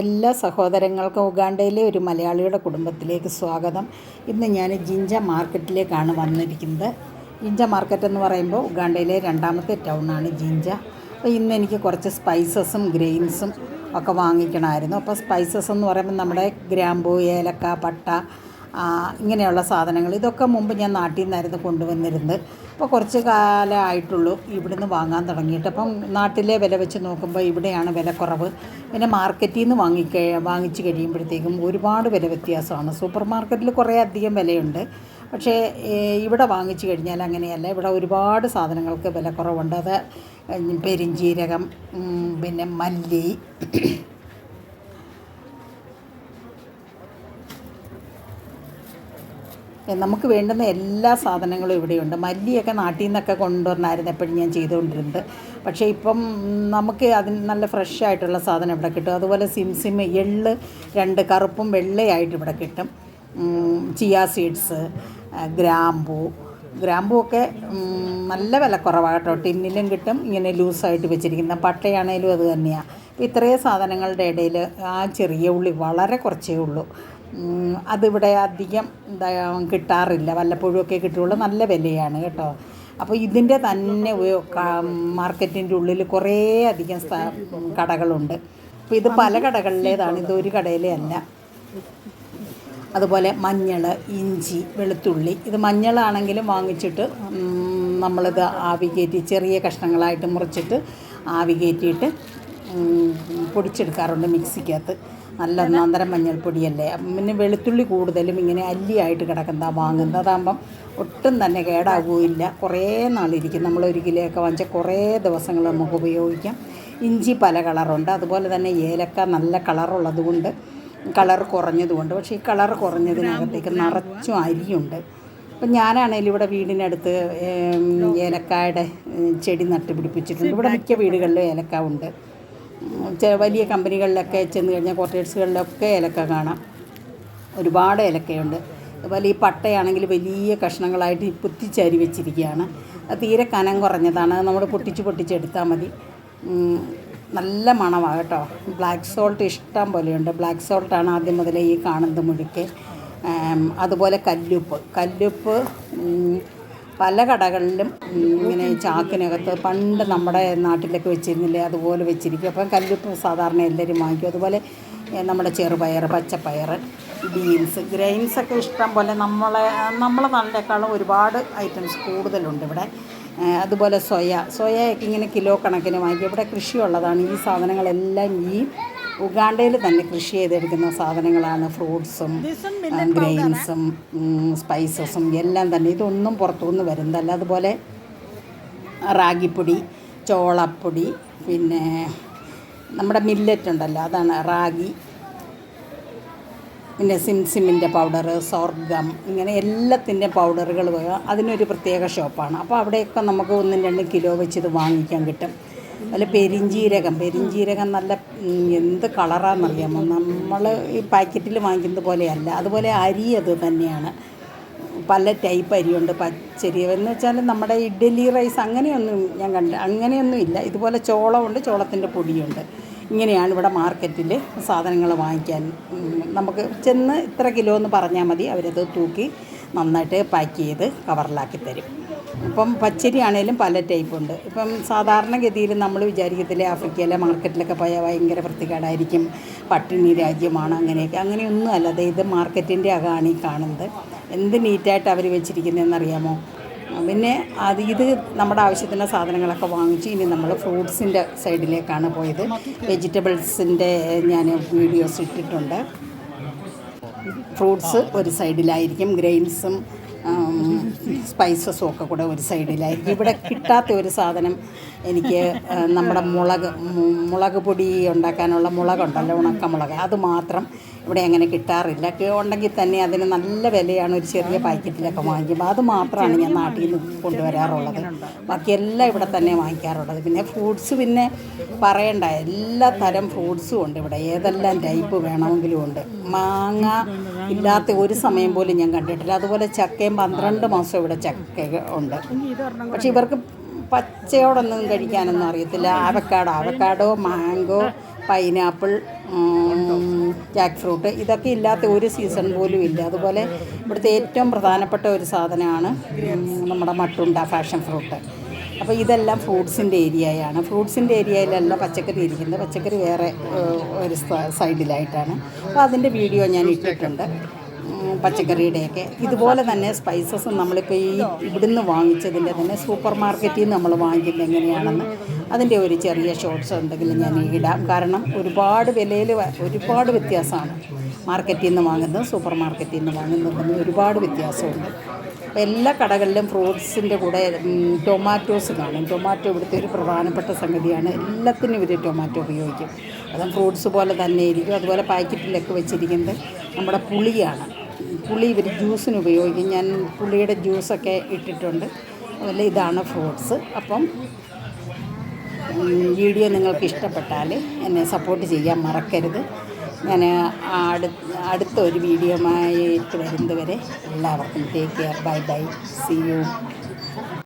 എല്ലാ സഹോദരങ്ങൾക്കും ഉഗാണ്ടയിലെ ഒരു മലയാളിയുടെ കുടുംബത്തിലേക്ക് സ്വാഗതം. ഇന്ന് ഞാൻ ജിഞ്ച മാർക്കറ്റിലേക്കാണ് വന്നിരിക്കുന്നത്. ജിഞ്ച മാർക്കറ്റ് എന്ന് പറയുമ്പോൾ ഉഗാണ്ടയിലെ രണ്ടാമത്തെ ടൗണാണ് ജിഞ്ച. അപ്പോൾ ഇന്ന് എനിക്ക് കുറച്ച് സ്പൈസസും ഗ്രെയിൻസും ഒക്കെ വാങ്ങിക്കണമായിരുന്നു. അപ്പോൾ സ്പൈസസ് എന്ന് പറയുമ്പോൾ നമ്മുടെ ഗ്രാമ്പൂ ഏലക്ക പട്ട ഇങ്ങനെയുള്ള സാധനങ്ങൾ. ഇതൊക്കെ മുമ്പ് ഞാൻ നാട്ടിൽ നിന്നായിരുന്നു കൊണ്ടുവന്നിരുന്നത്. അപ്പോൾ കുറച്ച് കാലമായിട്ടുള്ളൂ ഇവിടുന്ന് വാങ്ങാൻ തുടങ്ങിയിട്ട്. അപ്പം നാട്ടിലെ വില വെച്ച് നോക്കുമ്പോൾ ഇവിടെയാണ് വില കുറവ്. പിന്നെ മാർക്കറ്റിൽ നിന്ന് വാങ്ങിക്ക വാങ്ങിച്ച് കഴിയുമ്പോഴത്തേക്കും ഒരുപാട് വില വ്യത്യാസമാണ്. സൂപ്പർ മാർക്കറ്റിൽ കുറേ അധികം വിലയുണ്ട്. പക്ഷേ ഇവിടെ വാങ്ങിച്ചു കഴിഞ്ഞാൽ അങ്ങനെയല്ല. ഇവിടെ ഒരുപാട് സാധനങ്ങൾക്ക് വില കുറവുണ്ട്. അത് പെരിഞ്ജീരകം പിന്നെ മല്ലി നമുക്ക് വേണ്ടുന്ന എല്ലാ സാധനങ്ങളും ഇവിടെയുണ്ട്. മല്ലിയൊക്കെ നാട്ടിൽ നിന്നൊക്കെ കൊണ്ടുവന്നായിരുന്നു എപ്പോഴും ഞാൻ ചെയ്തുകൊണ്ടിരുന്നത്. പക്ഷേ ഇപ്പം നമുക്ക് അതിന് നല്ല ഫ്രഷ് ആയിട്ടുള്ള സാധനം ഇവിടെ കിട്ടും. അതുപോലെ സിംസിം എള്ള് രണ്ട് കറുപ്പും വെള്ളയായിട്ട് ഇവിടെ കിട്ടും. ചിയ സീഡ്സ് ഗ്രാമ്പൂ. ഗ്രാമ്പൂ ഒക്കെ നല്ല വില കുറവാട്ടോ ടിന്നിലും കിട്ടും. ഇങ്ങനെ ലൂസായിട്ട് വെച്ചിരിക്കുന്ന പട്ടയാണേലും അത് തന്നെയാണ് ഇത്രയും സാധനങ്ങളുടെ ഇടയിൽ ആ ചെറിയ ഉള്ളി വളരെ കുറച്ചേ ഉള്ളൂ. അതിവിടെ അധികം എന്താ കിട്ടാറില്ല. വല്ലപ്പോഴും ഒക്കെ കിട്ടുള്ളൂ. നല്ല വിലയാണ് കേട്ടോ. അപ്പോൾ ഇതിന്റെ തന്നെ മാർക്കറ്റിന്റെ ഉള്ളിൽ കുറേ അധികം കടകളുണ്ട്. അപ്പോൾ ഇത് പല കടകളിലേതാണ്. ഇതൊരു കടയിലേ അല്ല. അതുപോലെ മഞ്ഞൾ ഇഞ്ചി വെളുത്തുള്ളി. ഇത് മഞ്ഞളാണെങ്കിലും വാങ്ങിച്ചിട്ട് നമ്മളിത് ആവി കയറ്റി ചെറിയ കഷ്ണങ്ങളായിട്ട് മുറിച്ചിട്ട് ആവി കയറ്റിയിട്ട് പൊടിച്ചെടുക്കാറുണ്ട് മിക്സിക്കകത്ത്. നല്ല ഒന്നാന്തരം മഞ്ഞൾപ്പൊടിയല്ലേ. പിന്നെ വെളുത്തുള്ളി കൂടുതലും ഇങ്ങനെ അല്ലിയായിട്ട് കിടക്കുന്ന വാങ്ങുന്നത്. അതാകുമ്പം ഒട്ടും തന്നെ കേടാകുകയില്ല കുറേ നാളിരിക്കും. നമ്മൾ ഒരു കിലോയൊക്കെ വാങ്ങിച്ച വാങ്ങിച്ചാൽ കുറേ ദിവസങ്ങൾ നമുക്ക് ഉപയോഗിക്കാം. ഇഞ്ചി പല കളറുണ്ട്. അതുപോലെ തന്നെ ഏലക്ക നല്ല കളറുള്ളത് കൊണ്ട് കളർ കുറഞ്ഞതുകൊണ്ട് പക്ഷേ ഈ കളർ കുറഞ്ഞതിനകത്തേക്ക് നിറച്ചും അരിയുണ്ട്. അപ്പം ഞാനാണേലും ഇവിടെ വീടിനടുത്ത് ഏലക്കായുടെ ചെടി നട്ടുപിടിപ്പിച്ചിട്ടുണ്ട്. ഇവിടെ മിക്ക വീടുകളിലും ഏലക്ക ഉണ്ട്. വലിയ കമ്പനികളിലൊക്കെ ചെന്ന് കഴിഞ്ഞാൽ ക്വാർട്ടേഴ്സുകളിലൊക്കെ ഇലക്ക കാണാം. ഒരുപാട് ഇലക്കയുണ്ട് അതുപോലെ ഈ പട്ടയാണെങ്കിൽ വലിയ കഷ്ണങ്ങളായിട്ട് കുത്തിച്ചരി വെച്ചിരിക്കുകയാണ്. അത് തീരെ കനം കുറഞ്ഞതാണ്. അത് നമ്മൾ പൊട്ടിച്ച് പൊട്ടിച്ചെടുത്താൽ മതി. നല്ല മണമാണ് കേട്ടോ. ബ്ലാക്ക് സോൾട്ട് ഇഷ്ടം പോലെയുണ്ട്. ബ്ലാക്ക് സോൾട്ടാണ് ആദ്യം മുതലേ ഈ കാണുന്നത് മുഴുക്കെ. അതുപോലെ കല്ലുപ്പ്. കല്ലുപ്പ് പല കടകളിലും ഇങ്ങനെ ചാക്കിനകത്ത് പണ്ട് നമ്മുടെ നാട്ടിലൊക്കെ വെച്ചിരുന്നില്ലേ അതുപോലെ വെച്ചിരിക്കും. അപ്പം കല്ലുപ്പ് സാധാരണ എല്ലാവരും വാങ്ങിക്കും. അതുപോലെ നമ്മുടെ ചെറുപയർ പച്ചപ്പയർ ബീൻസ് ഗ്രെയിൻസൊക്കെ ഇഷ്ടം പോലെ നമ്മളെ നമ്മളെ നാട്ടിലേക്കാളും ഒരുപാട് ഐറ്റംസ് കൂടുതലുണ്ട് ഇവിടെ. അതുപോലെ സോയ. സോയയൊക്കെ ഇങ്ങനെ കിലോ കണക്കിന് വാങ്ങിക്കും. ഇവിടെ കൃഷിയുള്ളതാണ്. ഈ സാധനങ്ങളെല്ലാം ഈ ഉഗാണ്ടയിൽ തന്നെ കൃഷി ചെയ്തെടുക്കുന്ന സാധനങ്ങളാണ് ഫ്രൂട്ട്സും ഗ്രെയിൻസും സ്പൈസസും എല്ലാം തന്നെ. ഇതൊന്നും പുറത്തുനിന്ന് വരുന്നതല്ല. അതുപോലെ റാഗിപ്പൊടി ചോളപ്പൊടി പിന്നെ നമ്മുടെ മില്ലറ്റ് ഉണ്ടല്ലോ അതാണ് റാഗി. പിന്നെ സിംസിമിന്റെ പൗഡർ സോർഗം ഇങ്ങനെ എല്ലാത്തിന്റെ പൗഡറുകൾ അതിനൊരു പ്രത്യേക ഷോപ്പാണ്. അപ്പോൾ അവിടെയൊക്കെ നമുക്ക് ഒന്നും രണ്ടും കിലോ വെച്ച് ഇത് വാങ്ങിക്കാൻ കിട്ടും. അതുപോലെ പെരിഞ്ജീരകം പെരിഞ്ജീരകം നല്ല എന്ത് കളറാണെന്നറിയാമോ നമ്മൾ ഈ പാക്കറ്റിൽ വാങ്ങിക്കുന്നത് പോലെയല്ല. അതുപോലെ അരി അത് തന്നെയാണ്. പല ടൈപ്പ് അരിയുണ്ട്. പച്ചരി. എന്ന് വെച്ചാൽ നമ്മുടെ ഇഡ്ഡലി റൈസ് അങ്ങനെയൊന്നും ഞാൻ കണ്ട അങ്ങനെയൊന്നും ഇല്ല. ഇതുപോലെ ചോളമുണ്ട് ചോളത്തിന്റെ പൊടിയുണ്ട്. ഇങ്ങനെയാണ് ഇവിടെ മാർക്കറ്റിൽ സാധനങ്ങൾ വാങ്ങിക്കാൻ നമുക്ക് ചെന്ന് ഇത്ര കിലോ എന്ന് പറഞ്ഞാൽ മതി. അവരത് തൂക്കി നന്നായിട്ട് പാക്ക് ചെയ്ത് കവറിലാക്കി തരും. ഇപ്പം പച്ചരി ആണേലും പല ടൈപ്പുണ്ട് ഇപ്പം സാധാരണഗതിയിൽ നമ്മൾ വിചാരിക്കത്തില്ലേ ആഫ്രിക്കയിലെ മാർക്കറ്റിലൊക്കെ പോയാൽ ഭയങ്കര വൃത്തികേടായിരിക്കും പട്ടിണി രാജ്യമാണ് അങ്ങനെയൊക്കെ. അങ്ങനെയൊന്നും അല്ല. ഇത് മാർക്കറ്റിന്റെ അകമാണ് ഈ കാണുന്നത്. എന്ത് നീറ്റായിട്ട് അവർ വെച്ചിരിക്കുന്നതെന്നറിയാമോ പിന്നെ അത് ഇത് നമ്മുടെ ആവശ്യത്തിന് സാധനങ്ങളൊക്കെ വാങ്ങിച്ച് ഇനി നമ്മൾ ഫ്രൂട്ട്സിന്റെ സൈഡിലേക്കാണ് പോയത്. വെജിറ്റബിൾസിന്റെ ഞാൻ വീഡിയോസ് ഇട്ടിട്ടുണ്ട്. ഫ്രൂട്ട്സ് ഒരു സൈഡിലായിരിക്കും ഗ്രെയിൻസും സ്പൈസസും ഒക്കെ കൂടെ ഒരു സൈഡിലായിരിക്കും ഇവിടെ കിട്ടാത്ത ഒരു സാധനം എനിക്ക് നമ്മുടെ മുളക് മുളക് പൊടി ഉണ്ടാക്കാനുള്ള മുളകുണ്ടല്ലോ ഉണക്കമുളക്. അത് മാത്രം ഇവിടെ അങ്ങനെ കിട്ടാറില്ല. ഉണ്ടെങ്കിൽ തന്നെ അതിന് നല്ല വിലയാണ് ഒരു ചെറിയ പാക്കറ്റിലൊക്കെ വാങ്ങിക്കുമ്പോൾ അത് മാത്രമാണ് ഞാൻ നാട്ടിൽ നിന്ന് കൊണ്ടുവരാറുള്ളത്. ബാക്കിയെല്ലാം ഇവിടെ തന്നെ വാങ്ങിക്കാറുള്ളത്. പിന്നെ ഫ്രൂട്ട്സ് പിന്നെ പറയണ്ട എല്ലാ തരം ഫ്രൂട്ട്സും ഉണ്ട് ഇവിടെ. ഏതെല്ലാം ടൈപ്പ് വേണമെങ്കിലും ഉണ്ട്. മാങ്ങ ഇല്ലാത്ത ഒരു സമയം പോലും ഞാൻ കണ്ടിട്ടില്ല. അതുപോലെ ചക്കയും പന്ത്രണ്ട് മാസം ഇവിടെ ചക്ക ഉണ്ട്. പക്ഷെ ഇവർക്ക് പച്ചയോടൊന്നും കഴിക്കാനൊന്നും അറിയത്തില്ല. Avocado avocado mango pineapple jackfruit ഇതൊക്കെ ഇല്ലാത്ത ഒരു സീസൺ പോലും ഇല്ല. അതുപോലെ ഇവിടുത്തെ ഏറ്റവും പ്രധാനപ്പെട്ട ഒരു സാധനമാണ് നമ്മുടെ മട്ടുണ്ട ഫാഷൻ ഫ്രൂട്ട്. അപ്പോൾ ഇതെല്ലാം ഫ്രൂട്ട്സിന്റെ ഏരിയയാണ്. ഫ്രൂട്ട്സിന്റെ ഏരിയയിലല്ല പച്ചക്കറി ഇരിക്കുന്നത്. പച്ചക്കറി വേറെ ഒരു സൈഡിലായിട്ടാണ്. അപ്പോൾ അതിന്റെ വീഡിയോ ഞാൻ ഇട്ടിട്ടുണ്ട്. പച്ചക്കറിയുടെയൊക്കെ. ഇതുപോലെ തന്നെ സ്പൈസസ് നമ്മളിപ്പോൾ ഈ ഇവിടുന്ന് വാങ്ങിച്ചതിന്റെ തന്നെ സൂപ്പർ മാർക്കറ്റിൽ നിന്ന് നമ്മൾ വാങ്ങിക്കുന്നത് എങ്ങനെയാണെന്ന് അതിന്റെ ഒരു ചെറിയ ഷോർട്ട്സ് ഉണ്ടെങ്കിൽ ഞാൻ ഇടാം. കാരണം ഒരുപാട് വിലയിൽ ഒരുപാട് വ്യത്യാസമാണ്. മാർക്കറ്റിൽ നിന്ന് വാങ്ങുന്നതും സൂപ്പർ മാർക്കറ്റിൽ നിന്ന് വാങ്ങുന്നതും തമ്മിൽ ഒരുപാട് വ്യത്യാസമുണ്ട്. അപ്പോൾ എല്ലാ കടകളിലും ഫ്രൂട്ട്സിന്റെ കൂടെ ടൊമാറ്റോസ് കാണും. ടൊമാറ്റോ ഇവിടുത്തെ ഒരു പ്രധാനപ്പെട്ട സംഗതിയാണ്. എല്ലാത്തിനും ഇവർ ടൊമാറ്റോ ഉപയോഗിക്കും. അതും ഫ്രൂട്ട്സ് പോലെ തന്നെ ഇരിക്കും. അതുപോലെ പാക്കറ്റിലൊക്കെ വെച്ചിരിക്കുന്നത് നമ്മുടെ പുളിയാണ്. പുളി ഇവർ ജ്യൂസിന് ഉപയോഗിക്കും. ഞാൻ പുളിയുടെ ജ്യൂസൊക്കെ ഇട്ടിട്ടുണ്ട്. അതുപോലെ ഇതാണ് ഫ്രൂട്ട്സ്. അപ്പം വീഡിയോ നിങ്ങൾക്ക് ഇഷ്ടപ്പെട്ടാൽ എന്നെ സപ്പോർട്ട് ചെയ്യാൻ മറക്കരുത്. ഞാൻ അടു അടുത്ത ഒരു വീഡിയോയുമായിട്ട് വരുന്നതുവരെ എല്ലാവർക്കും take care bye bye see you